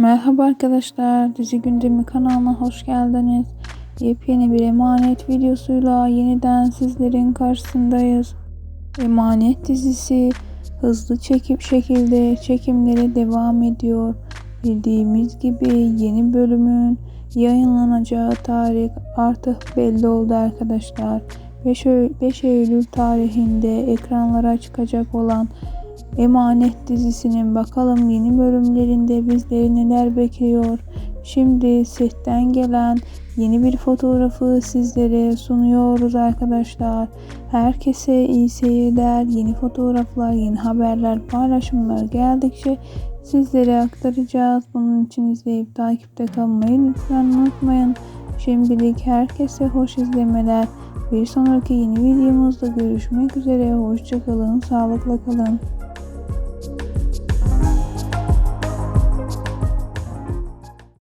Merhaba arkadaşlar, Dizi Gündemi kanalına hoş geldiniz. Yepyeni bir emanet videosuyla yeniden sizlerin karşısındayız. Emanet dizisi hızlı çekip şekilde çekimleri devam ediyor. Bildiğimiz gibi yeni bölümün yayınlanacağı tarih artık belli oldu arkadaşlar. 5, Eylül, 5 Eylül tarihinde ekranlara çıkacak olan Emanet dizisinin bakalım yeni bölümlerinde bizleri neler bekliyor. Şimdi setten gelen yeni bir fotoğrafı sizlere sunuyoruz arkadaşlar. Herkese iyi seyirler, yeni fotoğraflar, yeni haberler, paylaşımlar geldikçe sizlere aktaracağız. Bunun için izleyip takipte kalmayı lütfen unutmayın. Şimdilik herkese hoş izlemeler. Bir sonraki yeni videomuzda görüşmek üzere. Hoşçakalın, sağlıkla kalın.